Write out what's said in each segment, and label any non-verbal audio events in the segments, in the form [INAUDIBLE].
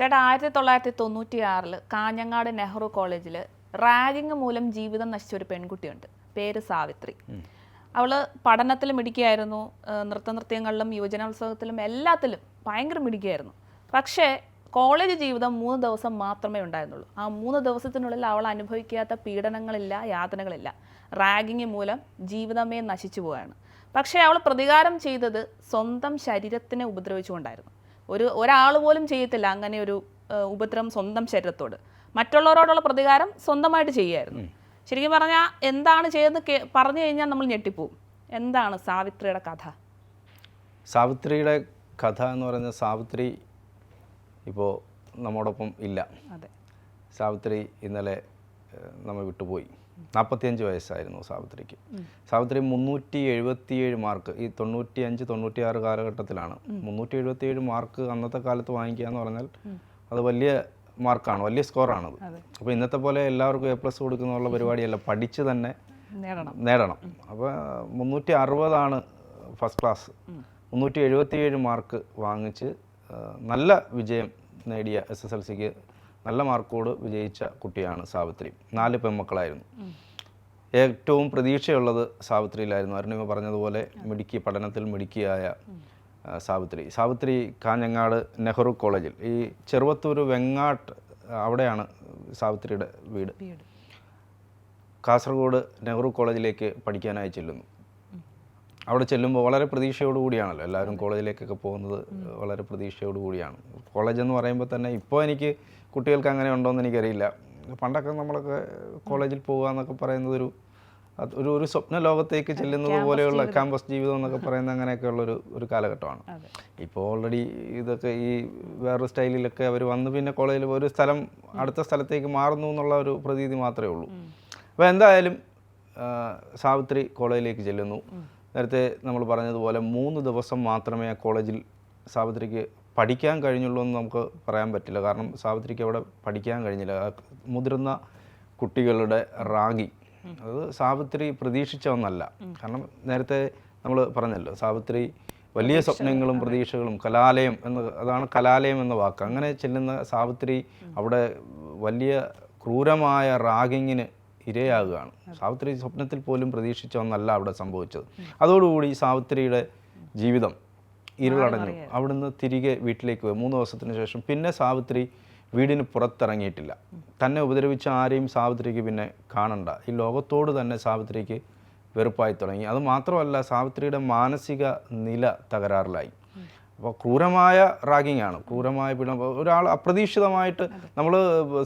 ചേട്ടാ ആയിരത്തി തൊള്ളായിരത്തി തൊണ്ണൂറ്റി ആറിൽ കാഞ്ഞങ്ങാട് നെഹ്റു കോളേജിൽ റാഗിങ് മൂലം ജീവിതം നശിച്ച ഒരു പെൺകുട്ടിയുണ്ട്. പേര് സാവിത്രി. അവൾ പഠനത്തിൽ മിടിക്കുകയായിരുന്നു നൃത്ത നൃത്യങ്ങളിലും യുവജനോത്സവത്തിലും എല്ലാത്തിലും ഭയങ്കര മിടിക്കുകയായിരുന്നു പക്ഷേ കോളേജ് ജീവിതം മൂന്ന് ദിവസം മാത്രമേ ഉണ്ടായിരുന്നുള്ളൂ. ആ മൂന്ന് ദിവസത്തിനുള്ളിൽ അവൾ അനുഭവിക്കാത്ത പീഡനങ്ങളില്ല യാതനകളില്ല. റാഗിങ് മൂലം ജീവിതമേ നശിച്ചു പോവുകയാണ്. പക്ഷേ അവൾ പ്രതികാരം ചെയ്തത് സ്വന്തം ശരീരത്തിനെ ഉപദ്രവിച്ചുകൊണ്ടായിരുന്നു. ഒരു ഒരാൾ പോലും ചെയ്യത്തില്ല അങ്ങനെ ഒരു ഉപദ്രവം സ്വന്തം ശരീരത്തോട്. മറ്റുള്ളവരോടുള്ള പ്രതികാരം സ്വന്തമായിട്ട് ചെയ്യുമായിരുന്നു ശരിക്കും പറഞ്ഞാൽ എന്താണ് ചെയ്തത് പറഞ്ഞു കഴിഞ്ഞാൽ നമ്മൾ ഞെട്ടിപ്പോവും. എന്താണ് സാവിത്രിയുടെ കഥ? സാവിത്രിയുടെ കഥ എന്ന് പറയുന്നത് സാവിത്രി ഇപ്പോൾ നമ്മോടൊപ്പം ഇല്ല. അതെ. സാവിത്രി ഇന്നലെ നമ്മൾ നമ്മെ വിട്ടുപോയി. നാൽപ്പത്തിയഞ്ച് വയസ്സായിരുന്നു സാവിത്രിക്ക്. സാവിത്രി മുന്നൂറ്റി എഴുപത്തിയേഴ് മാർക്ക് ഈ തൊണ്ണൂറ്റി അഞ്ച് തൊണ്ണൂറ്റിയാറ് കാലഘട്ടത്തിലാണ്. മുന്നൂറ്റി എഴുപത്തിയേഴ് മാർക്ക് അന്നത്തെ കാലത്ത് വാങ്ങിക്കുക എന്ന് പറഞ്ഞാൽ അത് വലിയ മാർക്കാണ് വലിയ സ്കോറാണത് അപ്പോൾ ഇന്നത്തെ പോലെ എല്ലാവർക്കും എ പ്ലസ് കൊടുക്കുന്നുള്ള പരിപാടിയല്ല പഠിച്ച് തന്നെ നേടണം. നേടണം. അപ്പോൾ മുന്നൂറ്റി അറുപതാണ് ഫസ്റ്റ് ക്ലാസ് മുന്നൂറ്റി എഴുപത്തിയേഴ് മാർക്ക് വാങ്ങിച്ച് നല്ല വിജയം നേടിയ എസ് എസ് എൽ സിക്ക് നല്ല മാർക്കോട് വിജയിച്ച കുട്ടിയാണ് സാവിത്രി. നാല് പെൺമക്കളായിരുന്നു. ഏറ്റവും പ്രതീക്ഷയുള്ളത് സാവിത്രിയിലായിരുന്നു. അരുണിമ പറഞ്ഞതുപോലെ മിടുക്കി പഠനത്തിൽ മിടുക്കിയായ സാവിത്രി. സാവിത്രി കാഞ്ഞങ്ങാട് നെഹ്റു കോളേജിൽ. ഈ ചെറുവത്തൂർ വെങ്ങാട്ട് അവിടെയാണ് സാവിത്രിയുടെ വീട്. കാസർഗോഡ് നെഹ്റു കോളേജിലേക്ക് പഠിക്കാനായി ചെല്ലുന്നു. അവിടെ ചെല്ലുമ്പോൾ വളരെ പ്രതീക്ഷയോടുകൂടിയാണല്ലോ എല്ലാവരും കോളേജിലേക്കൊക്കെ പോകുന്നത് വളരെ പ്രതീക്ഷയോടുകൂടിയാണ് കോളേജ് എന്ന് പറയുമ്പോൾ തന്നെ ഇപ്പോൾ എനിക്ക് കുട്ടികൾക്ക് അങ്ങനെ ഉണ്ടോയെന്ന് എനിക്കറിയില്ല. പണ്ടൊക്കെ നമ്മളൊക്കെ കോളേജിൽ പോകുക എന്നൊക്കെ പറയുന്നത് ഒരു ഒരു ഒരു സ്വപ്ന ലോകത്തേക്ക് ചെല്ലുന്നത് പോലെയുള്ള ക്യാമ്പസ് ജീവിതം എന്നൊക്കെ പറയുന്ന അങ്ങനെയൊക്കെയുള്ള ഒരു ഒരു കാലഘട്ടമാണ്. ഇപ്പോൾ ഓൾറെഡി ഇതൊക്കെ ഈ വേറൊരു സ്റ്റൈലിലൊക്കെ അവർ വന്ന് പിന്നെ കോളേജിൽ ഒരു സ്ഥലം അടുത്ത സ്ഥലത്തേക്ക് മാറുന്നു എന്നുള്ള ഒരു പ്രതീതി മാത്രമേ ഉള്ളൂ. അപ്പോൾ എന്തായാലും സാവിത്രി കോളേജിലേക്ക് ചെല്ലുന്നു. നേരത്തെ നമ്മൾ പറഞ്ഞതുപോലെ മൂന്ന് ദിവസം മാത്രമേ ആ കോളേജിൽ സാവിത്രിക്ക് പഠിക്കാൻ കഴിഞ്ഞുള്ളൂ എന്ന് നമുക്ക് പറയാൻ പറ്റില്ല. കാരണം സാവിത്രിക്ക് അവിടെ പഠിക്കാൻ കഴിഞ്ഞില്ല. മുതിർന്ന കുട്ടികളുടെ റാഗി. അത് സാവിത്രി പ്രതീക്ഷിച്ച ഒന്നല്ല കാരണം നേരത്തെ നമ്മൾ പറഞ്ഞല്ലോ സാവിത്രി വലിയ സ്വപ്നങ്ങളും പ്രതീക്ഷകളും കലാലയം എന്ന് അതാണ് കലാലയം എന്ന വാക്ക്. അങ്ങനെ ചെല്ലുന്ന സാവിത്രി അവിടെ വലിയ ക്രൂരമായ റാഗിങ്ങിന് ഇരയാകുകയാണ്. സാവിത്രി സ്വപ്നത്തിൽ പോലും പ്രതീക്ഷിച്ച ഒന്നല്ല അവിടെ സംഭവിച്ചത്. അതോടുകൂടി സാവിത്രിയുടെ ജീവിതം ഇരുളടഞ്ഞു. അവിടുന്ന് തിരികെ വീട്ടിലേക്ക് പോയി. മൂന്ന് ദിവസത്തിന് ശേഷം പിന്നെ സാവിത്രി വീടിന് പുറത്തിറങ്ങിയിട്ടില്ല. തന്നെ ഉപദ്രവിച്ച ആരെയും സാവിത്രിക്ക് പിന്നെ കാണണ്ട. ഈ ലോകത്തോട് തന്നെ സാവിത്രിക്ക് വെറുപ്പായി തുടങ്ങി. അത് മാത്രമല്ല സാവിത്രിയുടെ മാനസിക നില തകരാറിലായി. അപ്പോൾ ക്രൂരമായ റാഗിങ് ആണ്. ക്രൂരമായ പീഡനം. ഒരാൾ അപ്രതീക്ഷിതമായിട്ട് നമ്മൾ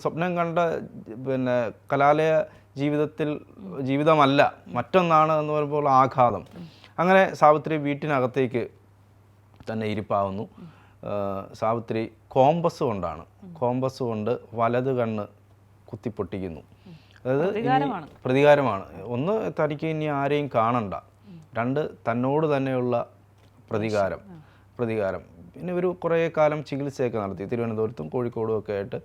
സ്വപ്നം കണ്ട പിന്നെ കലാലയ ജീവിതത്തിൽ ജീവിതമല്ല മറ്റൊന്നാണ് എന്ന് പറയുമ്പോൾ ആഘാതം. അങ്ങനെ സാവിത്രി വീട്ടിനകത്തേക്ക് തന്നെ ഇരിപ്പാവുന്നു. സാവിത്രി കോമ്പസ് കൊണ്ടാണ്. കോമ്പസ് കൊണ്ട് വലത് കണ്ണ് കുത്തിപ്പൊട്ടിക്കുന്നു. അതായത് പ്രതികാരമാണ്. പ്രതികാരമാണ്. ഒന്ന് തനിക്ക് ഇനി ആരെയും കാണണ്ട. രണ്ട് തന്നോട് തന്നെയുള്ള പ്രതികാരം. പ്രതികാരം. പിന്നെ ഒരു കുറേ കാലം ചികിത്സയൊക്കെ നടത്തി. തിരുവനന്തപുരത്തും കോഴിക്കോടും ഒക്കെ ആയിട്ട്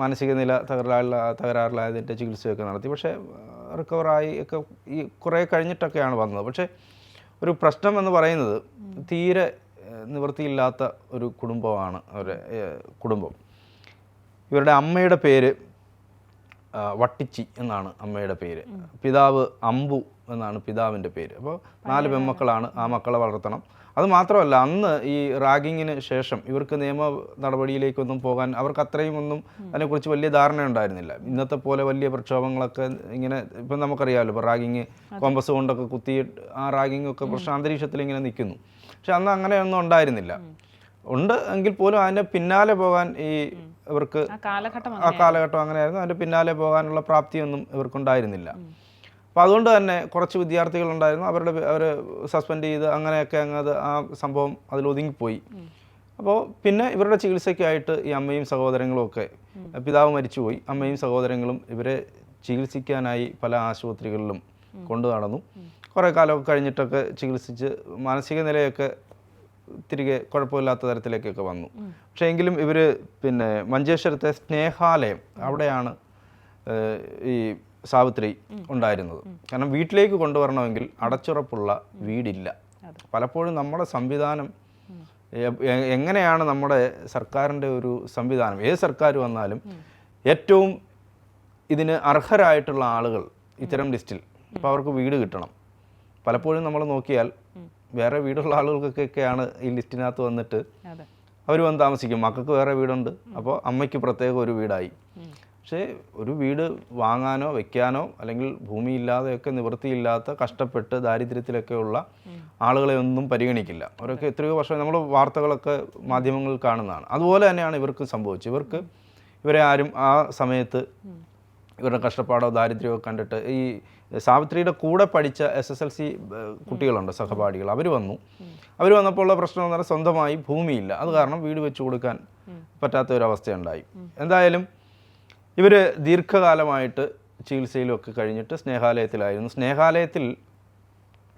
മാനസിക നില തകരാറില തകരാറിലായതിന്റെ ചികിത്സയൊക്കെ നടത്തി. പക്ഷേ റിക്കവറായി ഒക്കെ ഈ കുറേ കഴിഞ്ഞിട്ടൊക്കെയാണ് വന്നത്. പക്ഷേ ഒരു പ്രശ്നം എന്ന് പറയുന്നത് തീരെ നിവൃത്തിയില്ലാത്ത ഒരു കുടുംബമാണ് അവരുടെ കുടുംബം. ഇവരുടെ അമ്മയുടെ പേര് വട്ടിച്ചി എന്നാണ് അമ്മയുടെ പേര്. പിതാവ് അമ്പു എന്നാണ് പിതാവിന്റെ പേര്. അപ്പോൾ നാല് പെൺമക്കളാണ് ആ മക്കളെ വളർത്തണം. അത് മാത്രമല്ല അന്ന് ഈ റാഗിങ്ങിന് ശേഷം ഇവർക്ക് നിയമ നടപടിയിലേക്കൊന്നും പോകാൻ അവർക്ക് അത്രയും ഒന്നും അതിനെക്കുറിച്ച് വലിയ ധാരണ ഉണ്ടായിരുന്നില്ല. ഇന്നത്തെ പോലെ വലിയ പ്രക്ഷോഭങ്ങളൊക്കെ ഇങ്ങനെ ഇപ്പം നമുക്കറിയാമല്ലോ ഇപ്പോൾ റാഗിങ് കോമ്പസ് കൊണ്ടൊക്കെ കുത്തി ആ റാഗിങ് ഒക്കെ പ്രശ്നം അന്തരീക്ഷത്തിൽ ഇങ്ങനെ നിൽക്കുന്നു. പക്ഷെ അന്ന് അങ്ങനെയൊന്നും ഉണ്ടായിരുന്നില്ല. ഉണ്ട് എങ്കിൽ പോലും അതിന്റെ പിന്നാലെ പോകാൻ ഈ ഇവർക്ക് ആ കാലഘട്ടം ആ കാലഘട്ടം അങ്ങനെയായിരുന്നു. അതിന്റെ പിന്നാലെ പോകാനുള്ള പ്രാപ്തിയൊന്നും ഇവർക്കുണ്ടായിരുന്നില്ല. അപ്പോൾ അതുകൊണ്ട് തന്നെ കുറച്ച് വിദ്യാർത്ഥികളുണ്ടായിരുന്നു. അവരുടെ അവർ സസ്പെൻഡ് ചെയ്ത് അങ്ങനെയൊക്കെ അങ്ങ് അത് ആ സംഭവം അതിൽ ഒതുങ്ങിപ്പോയി. അപ്പോൾ പിന്നെ ഇവരുടെ ചികിത്സയ്ക്കായിട്ട് ഈ അമ്മയും സഹോദരങ്ങളും ഒക്കെ പിതാവ് മരിച്ചുപോയി. അമ്മയും സഹോദരങ്ങളും ഇവരെ ചികിത്സിക്കാനായി പല ആശുപത്രികളിലും കൊണ്ടു നടന്നു. കുറേ കാലമൊക്കെ കഴിഞ്ഞിട്ടൊക്കെ ചികിത്സിച്ച് മാനസിക നിലയൊക്കെ തിരികെ കുഴപ്പമില്ലാത്ത തരത്തിലേക്കൊക്കെ വന്നു. പക്ഷേ എങ്കിലും ഇവർ പിന്നെ മഞ്ചേശ്വരത്തെ സ്നേഹാലയം അവിടെയാണ് ഈ സാവിത്രി ഉണ്ടായിരുന്നത്. കാരണം വീട്ടിലേക്ക് കൊണ്ടുവരണമെങ്കിൽ അടച്ചുറപ്പുള്ള വീടില്ല. പലപ്പോഴും നമ്മുടെ സംവിധാനം എങ്ങനെയാണ് നമ്മുടെ സർക്കാരിന്റെ ഒരു സംവിധാനം? ഏത് സർക്കാർ വന്നാലും ഏറ്റവും ഇതിന് അർഹരായിട്ടുള്ള ആളുകൾ ഇത്തരം ലിസ്റ്റിൽ. അപ്പോൾ അവർക്ക് വീട് കിട്ടണം. പലപ്പോഴും നമ്മൾ നോക്കിയാൽ വേറെ വീടുള്ള ആളുകൾക്കൊക്കെയാണ് ഈ ലിസ്റ്റിനകത്ത് വന്നിട്ട് അവർ വന്ന് താമസിക്കും. മക്കൾക്ക് വേറെ വീടുണ്ട്. അപ്പോൾ അമ്മയ്ക്ക് പ്രത്യേകം ഒരു വീടായി. പക്ഷേ ഒരു വീട് വാങ്ങാനോ വെക്കാനോ അല്ലെങ്കിൽ ഭൂമി ഇല്ലാതെയൊക്കെ നിവൃത്തിയില്ലാത്ത കഷ്ടപ്പെട്ട് ദാരിദ്ര്യത്തിലൊക്കെ ഉള്ള ആളുകളെ ഒന്നും പരിഗണിക്കില്ല. അവരൊക്കെ എത്രയോ വർഷം നമ്മൾ വാർത്തകളൊക്കെ മാധ്യമങ്ങളിൽ കാണുന്നതാണ്. അതുപോലെ തന്നെയാണ് ഇവർക്ക് സംഭവിച്ചത്. ഇവർക്ക് ഇവരെ ആരും ആ സമയത്ത് ഇവരുടെ കഷ്ടപ്പാടോ ദാരിദ്ര്യമോ കണ്ടിട്ട് ഈ സാവിത്രിയുടെ കൂടെ പഠിച്ച എസ് എസ് എൽ സി കുട്ടികളുണ്ട് സഹപാഠികൾ. അവർ വന്നു. അവർ വന്നപ്പോൾ ഉള്ള പ്രശ്നം എന്ന് പറഞ്ഞാൽ സ്വന്തമായി ഭൂമിയില്ല. അത് കാരണം വീട് വെച്ച് കൊടുക്കാൻ പറ്റാത്ത ഒരു അവസ്ഥയുണ്ടായി. എന്തായാലും ഇവർ ദീർഘകാലമായിട്ട് ചികിത്സയിലൊക്കെ കഴിഞ്ഞിട്ട് സ്നേഹാലയത്തിലായിരുന്നു. സ്നേഹാലയത്തിൽ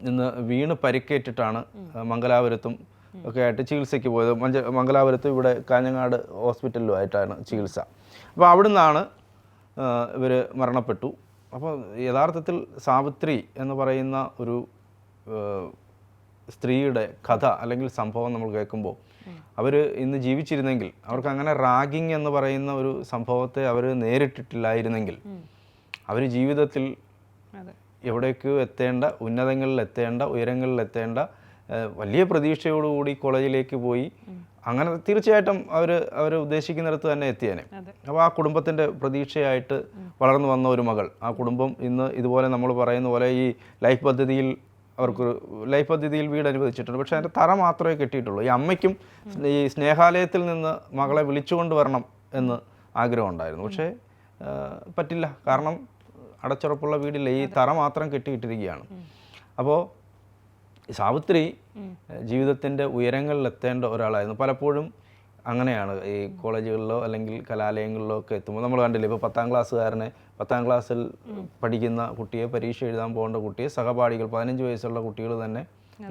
നിന്ന് വീണ് പരിക്കേറ്റിട്ടാണ് മംഗലാപുരത്തും ഒക്കെ ആയിട്ട് ചികിത്സയ്ക്ക് പോയത്. മഞ്ച മംഗലാപുരത്ത് ഇവിടെ കാഞ്ഞങ്ങാട് ഹോസ്പിറ്റലിലുമായിട്ടാണ് ചികിത്സ. അപ്പോൾ അവിടുന്നാണ് ഇവർ മരണപ്പെട്ടു. അപ്പോൾ യഥാർത്ഥത്തിൽ സാവിത്രി എന്ന് പറയുന്ന ഒരു സ്ത്രീയുടെ കഥ അല്ലെങ്കിൽ സംഭവം നമ്മൾ കേൾക്കുമ്പോൾ അവർ ഇന്ന് ജീവിച്ചിരുന്നെങ്കിൽ അവർക്ക് അങ്ങനെ റാഗിങ് എന്ന് പറയുന്ന ഒരു സംഭവത്തെ അവർ നേരിട്ടിട്ടില്ലായിരുന്നെങ്കിൽ അവർ ജീവിതത്തിൽ എവിടേക്ക് എത്തേണ്ട ഉന്നതങ്ങളിൽ എത്തേണ്ട ഉയരങ്ങളിൽ എത്തേണ്ട വലിയ പ്രതീക്ഷയോടുകൂടി കോളേജിലേക്ക് പോയി അങ്ങനെ തീർച്ചയായിട്ടും അവർ അവർ ഉദ്ദേശിക്കുന്നിടത്ത് തന്നെ എത്തിയേനെ. അപ്പോൾ ആ കുടുംബത്തിന്റെ പ്രതീക്ഷയായിട്ട് വളർന്നു വന്ന ഒരു മകൾ. ആ കുടുംബം ഇന്ന് ഇതുപോലെ നമ്മൾ പറയുന്ന പോലെ ഈ ലൈഫ് പദ്ധതിയിൽ അവർക്കൊരു ലൈഫ് പദ്ധതിയിൽ വീട് അനുവദിച്ചിട്ടുണ്ട് പക്ഷേ അതിന്റെ തറ മാത്രമേ കിട്ടിയിട്ടുള്ളൂ. ഈ അമ്മയ്ക്കും ഈ സ്നേഹാലയത്തിൽ നിന്ന് മകളെ വിളിച്ചുകൊണ്ട് വരണം എന്ന് ആഗ്രഹമുണ്ടായിരുന്നു പക്ഷേ പറ്റില്ല. കാരണം അടച്ചുറപ്പുള്ള വീടില്ല. ഈ തറ മാത്രം കെട്ടിയിട്ടിരിക്കുകയാണ്. അപ്പോൾ സാവിത്രി ജീവിതത്തിന്റെ ഉയരങ്ങളിൽ എത്തേണ്ട ഒരാളായിരുന്നു. പലപ്പോഴും അങ്ങനെയാണ്. ഈ കോളേജുകളിലോ അല്ലെങ്കിൽ കലാലയങ്ങളിലോ ഒക്കെ എത്തുമ്പോൾ നമ്മൾ കണ്ടില്ലേ ഇപ്പോൾ പത്താം ക്ലാസ്സുകാരനെ പത്താം ക്ലാസ്സിൽ പഠിക്കുന്ന കുട്ടിയെ പരീക്ഷ എഴുതാൻ പോകേണ്ട കുട്ടിയെ സഹപാഠികൾ പതിനഞ്ച് വയസ്സുള്ള കുട്ടികൾ തന്നെ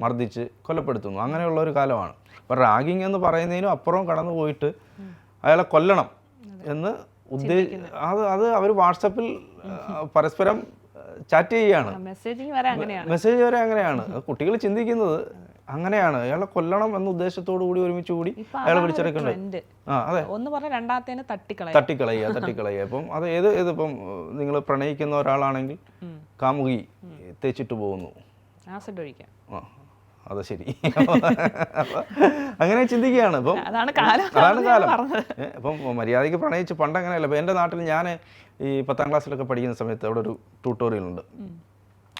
മർദ്ദിച്ച് കൊലപ്പെടുത്തുന്നു. അങ്ങനെയുള്ള ഒരു കാലമാണ്. അപ്പോൾ റാഗിങ് എന്ന് പറയുന്നതിനും അപ്പുറം കടന്നു പോയിട്ട് അയാളെ കൊല്ലണം എന്ന് അത് അത് അവർ വാട്സപ്പിൽ പരസ്പരം ചാറ്റ് ചെയ്യുകയാണ് മെസ്സേജിങ് വരെ അങ്ങനെയാണ്. മെസ്സേജ് വരെ അങ്ങനെയാണ്. കുട്ടികൾ ചിന്തിക്കുന്നത് അങ്ങനെയാണ്. അയാളെ കൊല്ലണം എന്ന ഉദ്ദേശത്തോടു കൂടി ഒരുമിച്ച് കൂടി ഇപ്പൊ അയാളെ ആ അതെ. ഒന്ന് പറഞ്ഞ രണ്ടാമത്തേനെ തട്ടിക്കളയ. തട്ടിക്കളയുക തട്ടിക്കളയുക. ഇപ്പം അത് ഏത് ഇതിപ്പം നിങ്ങൾ പ്രണയിക്കുന്ന ഒരാളാണെങ്കിൽ കാമുകി തേച്ചിട്ട് പോകുന്നു. ആസിഡ് ഒഴിക്കാം. ആ അത് ശരി. അങ്ങനെ ചിന്തിക്കുകയാണ്. ഇപ്പം അതാണ് കാലം. അതാണ് കാലം. പറഞ്ഞത്. അപ്പം മര്യാദയ്ക്ക് പ്രണയിച്ച് പണ്ട് അങ്ങനെയല്ല ഇപ്പം എന്റെ നാട്ടിൽ ഞാൻ ഈ പത്താം ക്ലാസ്സിലൊക്കെ പഠിക്കുന്ന സമയത്ത് അവിടെ ഒരു ട്യൂട്ടോറിയൽ ഉണ്ട്.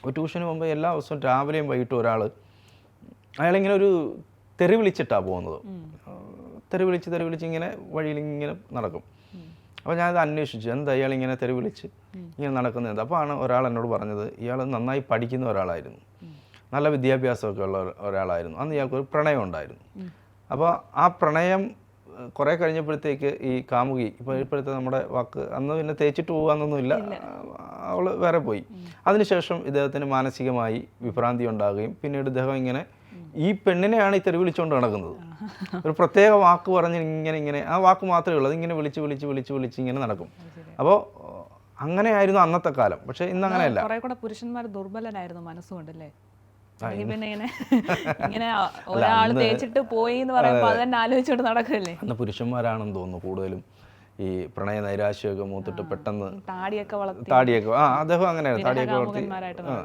ഒരു ട്യൂഷന് മുമ്പ് എല്ലാ ദിവസവും രാവിലെയും വൈകിട്ടും ഒരാൾ അയാളിങ്ങനെ ഒരു തെറി വിളിച്ചിട്ടാണ് പോകുന്നത്. തെറി വിളിച്ച് തെറി വിളിച്ച് ഇങ്ങനെ വഴിയിൽ ഇങ്ങനെ നടക്കും അപ്പോൾ ഞാനത് അന്വേഷിച്ചു. എന്താ ഇയാൾ ഇങ്ങനെ തെറി വിളിച്ച് ഇങ്ങനെ നടക്കുന്നത്? അപ്പോൾ ആണ് ഒരാൾ എന്നോട് പറഞ്ഞത് ഇയാൾ നന്നായി പഠിക്കുന്ന ഒരാളായിരുന്നു. നല്ല വിദ്യാഭ്യാസമൊക്കെ ഉള്ള ഒരാളായിരുന്നു. അന്ന് ഇയാൾക്കൊരു പ്രണയം ഉണ്ടായിരുന്നു. അപ്പോൾ ആ പ്രണയം കുറേ കഴിഞ്ഞപ്പോഴത്തേക്ക് ഈ കാമുകി ഇപ്പോൾ ഇപ്പോഴത്തെ നമ്മുടെ വാക്ക് അന്ന് പിന്നെ തേച്ചിട്ട് പോകാന്നൊന്നുമില്ല അവൾ വേറെ പോയി. അതിനുശേഷം ഇദ്ദേഹത്തിന് മാനസികമായി വിഭ്രാന്തി ഉണ്ടാകുകയും പിന്നീട് ഇദ്ദേഹം ഇങ്ങനെ ഈ പെണ്ണിനെയാണ് ഈ തെറി വിളിച്ചുകൊണ്ട് നടക്കുന്നത്. ഒരു പ്രത്യേക വാക്ക് പറഞ്ഞ് ഇങ്ങനെ ഇങ്ങനെ ആ വാക്ക് മാത്രമേ ഉള്ളൂ. അതിങ്ങനെ വിളിച്ച് വിളിച്ച് വിളിച്ച് വിളിച്ച് ഇങ്ങനെ നടക്കും. അപ്പോൾ അങ്ങനെയായിരുന്നു അന്നത്തെ കാലം. പക്ഷേ ഇന്ന് അങ്ങനെയല്ല. കുറെ കൂടെ പുരുഷന്മാർ ദുർബലനായിരുന്നു മനസ്സുകൊണ്ടല്ലേ? ഇങ്ങനെ ഇങ്ങനെ [LAUGHS] ഒരാൾ തേച്ചിട്ട് പോയി എന്ന് പറയുമ്പോൾ ആലോചിച്ചോണ്ട് നടക്കല്ലേ അന്ന് പുരുഷന്മാരാണെന്ന് തോന്നുന്നു കൂടുതലും. ഈ പ്രണയ നൈരാശ്യമൊക്കെ മൂത്തിട്ട് പെട്ടെന്ന് താടിയൊക്കെ താടിയൊക്കെ ആ അദ്ദേഹം അങ്ങനെയാണ് താടിയൊക്കെ വളർത്തി.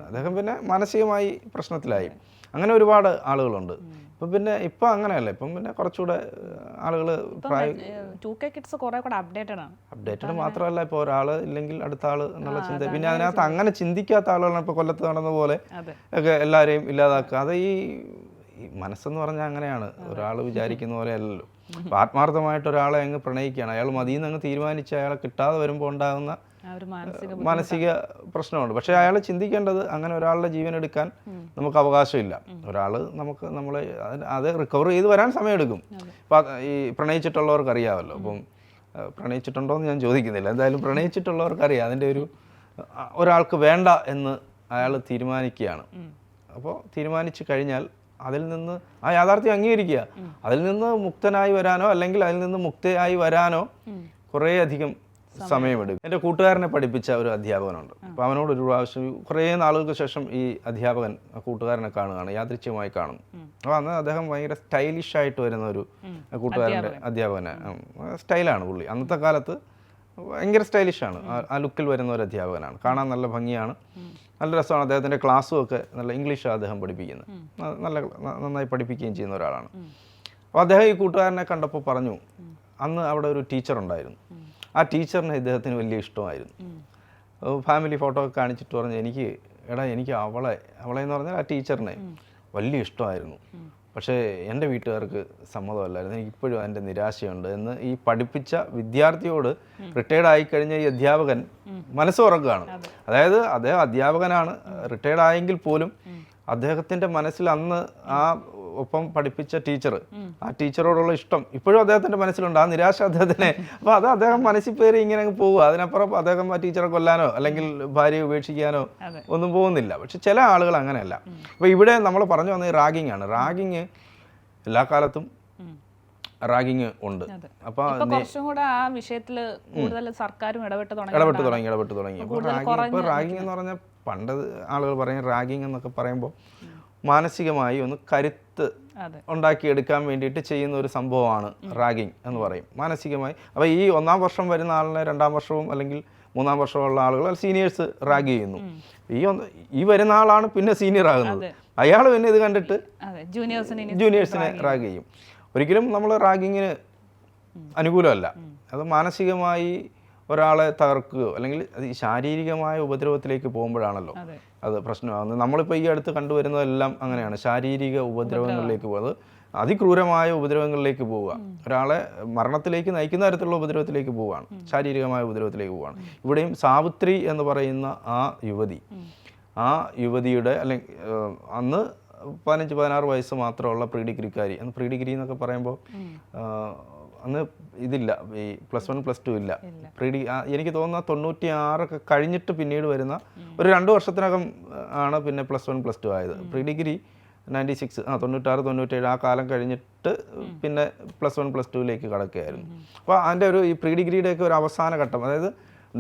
അദ്ദേഹം പിന്നെ മാനസികമായി പ്രശ്നത്തിലായി. അങ്ങനെ ഒരുപാട് ആളുകളുണ്ട്. ഇപ്പം പിന്നെ ഇപ്പം അങ്ങനെയല്ല. ഇപ്പം പിന്നെ കുറച്ചുകൂടെ ആളുകൾ അപ്ഡേറ്റഡ് മാത്രമല്ല ഇപ്പോൾ ഒരാൾ ഇല്ലെങ്കിൽ അടുത്ത ആൾ എന്നുള്ള ചിന്ത പിന്നെ അതിനകത്ത് അങ്ങനെ ചിന്തിക്കാത്ത ആളുകളാണ് ഇപ്പോൾ കൊല്ലത്ത് നടന്ന പോലെ ഒക്കെ എല്ലാവരെയും ഇല്ലാതാക്കുക. അത് ഈ മനസ്സെന്ന് പറഞ്ഞാൽ അങ്ങനെയാണ്. ഒരാൾ വിചാരിക്കുന്ന പോലെ അല്ലല്ലോ. [LAUGHS] ആത്മാർത്ഥമായിട്ട് ഒരാളെ അങ്ങ് പ്രണയിക്കുകയാണ്. അയാൾ മതിയെന്ന് അങ്ങ് തീരുമാനിച്ച് അയാളെ കിട്ടാതെ വരുമ്പോൾ ഉണ്ടാകുന്ന മാനസിക പ്രശ്നമുണ്ട്. പക്ഷേ അയാൾ ചിന്തിക്കേണ്ടത് അങ്ങനെ ഒരാളുടെ ജീവൻ എടുക്കാൻ നമുക്ക് അവകാശമില്ല. ഒരാൾ നമുക്ക് നമ്മൾ അത് റിക്കവർ ചെയ്ത് വരാൻ സമയമെടുക്കും. ഈ പ്രണയിച്ചിട്ടുള്ളവർക്ക് അറിയാമല്ലോ. അപ്പം പ്രണയിച്ചിട്ടുണ്ടോ എന്ന് ഞാൻ ചോദിക്കുന്നില്ല. എന്തായാലും പ്രണയിച്ചിട്ടുള്ളവർക്ക് അറിയാം അതിന്റെ ഒരു ഒരാൾക്ക് വേണ്ട എന്ന് അയാൾ തീരുമാനിക്കുകയാണ്. അപ്പോൾ തീരുമാനിച്ചു കഴിഞ്ഞാൽ അതിൽ നിന്ന് ആ യാഥാർത്ഥ്യം അംഗീകരിക്കുക. അതിൽ നിന്ന് മുക്തനായി വരാനോ അല്ലെങ്കിൽ അതിൽ നിന്ന് മുക്തയായി വരാനോ കുറേയധികം സമയമെടുക്കും. എന്റെ കൂട്ടുകാരനെ പഠിപ്പിച്ച ഒരു അധ്യാപകനുണ്ട്. അപ്പോൾ അവനോട് ഒരു പ്രാവശ്യം കുറേ നാളുകൾക്ക് ശേഷം ഈ അധ്യാപകൻ കൂട്ടുകാരനെ കാണുകയാണ് യാദൃച്ഛ്യമായി കാണുന്നു അപ്പോൾ അന്ന് അദ്ദേഹം ഭയങ്കര സ്റ്റൈലിഷ് ആയിട്ട് വരുന്ന ഒരു കൂട്ടുകാരന്റെ അധ്യാപകനെ. സ്റ്റൈലാണ് പുള്ളി. അന്നത്തെ കാലത്ത് ഭയങ്കര സ്റ്റൈലിഷാണ്. ആ ലുക്കിൽ വരുന്ന ഒരു അധ്യാപകനാണ്. കാണാൻ നല്ല ഭംഗിയാണ്. നല്ല രസമാണ്. അദ്ദേഹത്തിന്റെ ക്ലാസ്സും ഒക്കെ നല്ല ഇംഗ്ലീഷാണ് അദ്ദേഹം പഠിപ്പിക്കുന്നത്. നല്ല നന്നായി പഠിപ്പിക്കുകയും ചെയ്യുന്ന ഒരാളാണ്. അപ്പോൾ അദ്ദേഹം ഈ കൂട്ടുകാരനെ കണ്ടപ്പോൾ പറഞ്ഞു അന്ന് അവിടെ ഒരു ടീച്ചർ ഉണ്ടായിരുന്നു ആ ടീച്ചറിനെ ഇദ്ദേഹത്തിന് വലിയ ഇഷ്ടമായിരുന്നു. ഫാമിലി ഫോട്ടോ ഒക്കെ കാണിച്ചിട്ട് പറഞ്ഞു എനിക്ക് എടാ എനിക്ക് അവളെ അവളെ എന്ന് പറഞ്ഞാൽ ആ ടീച്ചറിനെ വലിയ ഇഷ്ടമായിരുന്നു. പക്ഷേ എന്റെ വീട്ടുകാർക്ക് സമ്മതമല്ലായിരുന്നു. എനിക്കിപ്പോഴും അതിന്റെ നിരാശയുണ്ട് എന്ന് ഈ പഠിപ്പിച്ച വിദ്യാർത്ഥിയോട് റിട്ടയർഡ് ആയി കഴിഞ്ഞ ഈ അധ്യാപകൻ മനസ്സ് ഉറക്കുകയാണ് അതായത് അദ്ദേഹം അധ്യാപകനാണ് റിട്ടയർഡ് ആയെങ്കിൽ പോലും അദ്ദേഹത്തിന്റെ മനസ്സിൽ അന്ന് ആ ഒപ്പം പഠിപ്പിച്ച ടീച്ചർ ആ ടീച്ചറോടുള്ള ഇഷ്ടം ഇപ്പോഴും അദ്ദേഹത്തിന്റെ മനസ്സിലുണ്ട്. ആ നിരാശ അദ്ദേഹത്തിന്. അപ്പൊ അത് അദ്ദേഹം മനസ്സിൽ പേര് ഇങ്ങനെ അങ്ങ് പോവുക. അതിനപ്പുറം അദ്ദേഹം ആ ടീച്ചറെ കൊല്ലാനോ അല്ലെങ്കിൽ ഭാര്യയെ ഉപേക്ഷിക്കാനോ ഒന്നും പോകുന്നില്ല. പക്ഷെ ചില ആളുകൾ അങ്ങനെയല്ല. അപ്പൊ ഇവിടെ നമ്മൾ പറഞ്ഞു വന്നത് റാഗിങ് ആണ്. റാഗിങ് എല്ലാ കാലത്തും. റാഗിങ് ഉണ്ട്. അപ്പൊ കുറച്ചും കൂടെ ആ വിഷയത്തിൽ കൂടുതൽ സർക്കാരും ഇടപെട്ട് തുടങ്ങി. ഇടപെട്ട് തുടങ്ങി ഇടപെട്ട് തുടങ്ങി. അപ്പോൾ റാഗിങ് എന്ന് പറഞ്ഞാൽ പണ്ട് ആളുകൾ പറയും റാഗിങ് എന്നൊക്കെ പറയുമ്പോൾ മാനസികമായി ഒന്ന് കരുത്ത് ഉണ്ടാക്കിയെടുക്കാൻ വേണ്ടിയിട്ട് ചെയ്യുന്ന ഒരു സംഭവമാണ് റാഗിങ് എന്ന് പറയും. മാനസികമായി. അപ്പോൾ ഈ ഒന്നാം വർഷം വരുന്ന ആളിനെ രണ്ടാം വർഷവും അല്ലെങ്കിൽ മൂന്നാം വർഷമുള്ള ആളുകൾ സീനിയേഴ്സ് റാഗ് ചെയ്യുന്നു. ഈ ഒന്ന് ഈ വരുന്ന ആളാണ് പിന്നെ സീനിയർ ആകുന്നത്. അയാൾ പിന്നെ ഇത് കണ്ടിട്ട് ജൂനിയേഴ്സിനെ റാഗ് ചെയ്യും. ഒരിക്കലും നമ്മൾ റാഗിങ്ങിന് അനുകൂലമല്ല. അത് മാനസികമായി ഒരാളെ തകർക്കുകയോ അല്ലെങ്കിൽ അത് ശാരീരികമായ ഉപദ്രവത്തിലേക്ക് പോകുമ്പോഴാണല്ലോ. അതെ പ്രശ്നമാകുന്നത്. നമ്മളിപ്പോൾ ഈ അടുത്ത് കണ്ടുവരുന്നതെല്ലാം അങ്ങനെയാണ്. ശാരീരിക ഉപദ്രവങ്ങളിലേക്ക് പോകുന്നത് അതിക്രൂരമായ ഉപദ്രവങ്ങളിലേക്ക് പോവുക. ഒരാളെ മരണത്തിലേക്ക് നയിക്കുന്ന തരത്തിലുള്ള ഉപദ്രവത്തിലേക്ക് പോവുകയാണ്. ശാരീരികമായ ഉപദ്രവത്തിലേക്ക് പോവുകയാണ്. ഇവിടെയും സാവിത്രി എന്ന് പറയുന്ന ആ യുവതി. ആ യുവതിയുടെ അല്ലെങ്കിൽ അന്ന് പതിനഞ്ച് പതിനാറ് വയസ്സ് മാത്രമുള്ള പ്രീ ഡിഗ്രിക്കാരി അന്ന് പ്രീ ഡിഗ്രി എന്നൊക്കെ പറയുമ്പോൾ അന്ന് ഇതില്ല. ഈ പ്ലസ് വൺ പ്ലസ് ടു ഇല്ല. പ്രീഡി പ്രീ ഡി എനിക്ക് തോന്നുന്ന തൊണ്ണൂറ്റി ആറൊക്കെ കഴിഞ്ഞിട്ട് പിന്നീട് വരുന്ന ഒരു രണ്ട് വർഷത്തിനകം ആണ് പിന്നെ പ്ലസ് വൺ പ്ലസ് ടു ആയത്. പ്രീ ഡിഗ്രി നയന്റി സിക്സ് ആ തൊണ്ണൂറ്റാറ് തൊണ്ണൂറ്റേഴ് ആ കാലം കഴിഞ്ഞിട്ട് പിന്നെ പ്ലസ് വൺ പ്ലസ് ടുവിലേക്ക് കടക്കുകയായിരുന്നു. അപ്പോൾ അതിന്റെ ഒരു ഈ പ്രീ ഡിഗ്രിയുടെയൊക്കെ ഒരു അവസാന ഘട്ടം അതായത്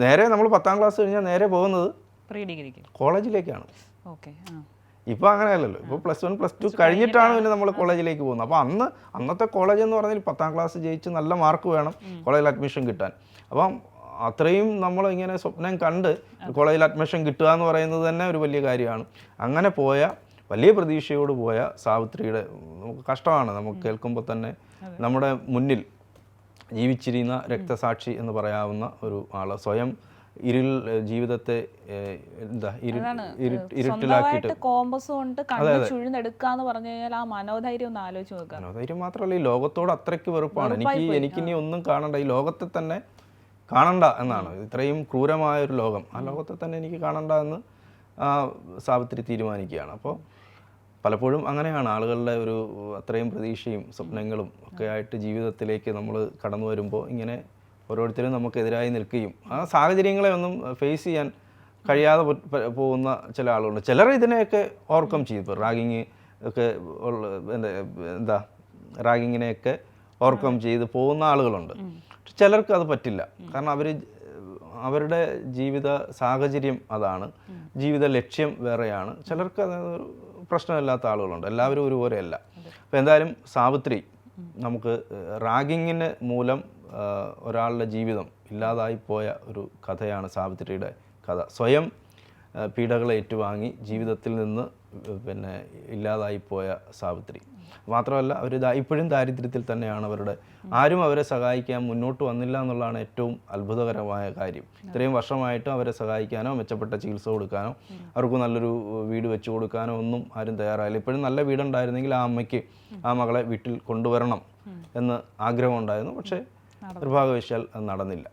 നേരെ നമ്മൾ പത്താം ക്ലാസ് കഴിഞ്ഞാൽ നേരെ പോകുന്നത് പ്രീ ഡിഗ്രിക്ക് കോളേജിലേക്കാണ്. ഓക്കെ ഇപ്പോൾ അങ്ങനെയല്ലല്ലോ. ഇപ്പോൾ പ്ലസ് വൺ പ്ലസ് ടു കഴിഞ്ഞിട്ടാണ് പിന്നെ നമ്മൾ കോളേജിലേക്ക് പോകുന്നത്. അപ്പോൾ അന്ന് അന്നത്തെ കോളേജ് എന്ന് പറഞ്ഞാൽ പത്താം ക്ലാസ് ജയിച്ച് നല്ല മാർക്ക് വേണം കോളേജിൽ അഡ്മിഷൻ കിട്ടാൻ. അപ്പം അത്രയും നമ്മൾ ഇങ്ങനെ സ്വപ്നം കണ്ട് കോളേജിൽ അഡ്മിഷൻ കിട്ടുക എന്ന് പറയുന്നത് തന്നെ ഒരു വലിയ കാര്യമാണ്. അങ്ങനെ പോയ വലിയ പ്രതീക്ഷയോട് പോയ സാവിത്രിയുടെ നമുക്ക് കഷ്ടമാണ് നമുക്ക് കേൾക്കുമ്പോൾ തന്നെ നമ്മുടെ മുന്നിൽ ജീവിച്ചിരുന്ന രക്തസാക്ഷി എന്ന് പറയാവുന്ന ഒരു ആൾ സ്വയം ഇരുൾ ജീവിതത്തെ എന്താ ഇരു ഇരു- ഇരുട്ടിലാക്കിയിട്ട്. കോമ്പസ് കൊണ്ട് കണ്ണ് ചുഴിഞ്ഞെടുക്കാന്ന് പറഞ്ഞു കഴിഞ്ഞാൽ ആ മനോധൈര്യം ഒന്ന് ആലോചിച്ച് നോക്കുക മനോധൈര്യം മാത്രമല്ല ഈ ലോകത്തോട് അത്രയ്ക്ക് വെറുപ്പാണ്. എനിക്ക് എനിക്ക് ഇനി ഒന്നും കാണണ്ട. ഈ ലോകത്തെ തന്നെ കാണണ്ട എന്നാണ്. ഇത്രയും ക്രൂരമായ ഒരു ലോകം. ആ ലോകത്തെ തന്നെ എനിക്ക് കാണണ്ട എന്ന് ആ സാവിത്രി തീരുമാനിക്കുകയാണ്. അപ്പോൾ പലപ്പോഴും അങ്ങനെയാണ്. ആളുകളുടെ ഒരു അത്രയും പ്രതീക്ഷയും സ്വപ്നങ്ങളും ഒക്കെ ആയിട്ട് ജീവിതത്തിലേക്ക് നമ്മൾ കടന്നു വരുമ്പോൾ ഇങ്ങനെ ഓരോരുത്തരും നമുക്കെതിരായി നിൽക്കുകയും ആ സാഹചര്യങ്ങളെ ഒന്നും ഫേസ് ചെയ്യാൻ കഴിയാതെ പോകുന്ന ചില ആളുകളുണ്ട്. ചിലർ ഇതിനെയൊക്കെ ഓവർകം ചെയ്യും. ഇപ്പോൾ റാഗിങ് ഒക്കെ ഉള്ള എന്താ റാഗിങ്ങിനെയൊക്കെ ഓവർകം ചെയ്ത് പോകുന്ന ആളുകളുണ്ട്. ചിലർക്ക് അത് പറ്റില്ല. കാരണം അവർ അവരുടെ ജീവിത സാഹചര്യം അതാണ്. ജീവിത ലക്ഷ്യം വേറെയാണ്. ചിലർക്ക് അത് പ്രശ്നമില്ലാത്ത ആളുകളുണ്ട്. എല്ലാവരും ഒരുപോലെയല്ല. അപ്പോൾ എന്തായാലും സാവിത്രി നമുക്ക് റാഗിങ്ങിന് മൂലം ഒരാളുടെ ജീവിതം ഇല്ലാതായി പോയ ഒരു കഥയാണ് സാവിത്രിയുടെ കഥ. സ്വയം പീഡകളെ ഏറ്റുവാങ്ങി ജീവിതത്തിൽ നിന്ന് പിന്നെ ഇല്ലാതായി പോയ സാവിത്രി. മാത്രമല്ല അവർ ഇപ്പോഴും ദാരിദ്ര്യത്തിൽ തന്നെയാണ് അവരുടെ. ആരും അവരെ സഹായിക്കാൻ മുന്നോട്ട് വന്നില്ല എന്നുള്ളതാണ് ഏറ്റവും അത്ഭുതകരമായ കാര്യം. ഇത്രയും വർഷമായിട്ടും അവരെ സഹായിക്കാനോ മെച്ചപ്പെട്ട ചികിത്സ കൊടുക്കാനോ അവർക്ക് നല്ലൊരു വീട് വെച്ചു കൊടുക്കാനോ ഒന്നും ആരും തയ്യാറായില്ല. ഇപ്പോഴും നല്ല വീടുണ്ടായിരുന്നെങ്കിൽ ആ അമ്മയ്ക്ക് ആ മകളെ വീട്ടിൽ കൊണ്ടുവരണം എന്ന് ആഗ്രഹമുണ്ടായിരുന്നു. പക്ഷേ നിർഭാഗ്യവശാൽ നടന്നില്ല.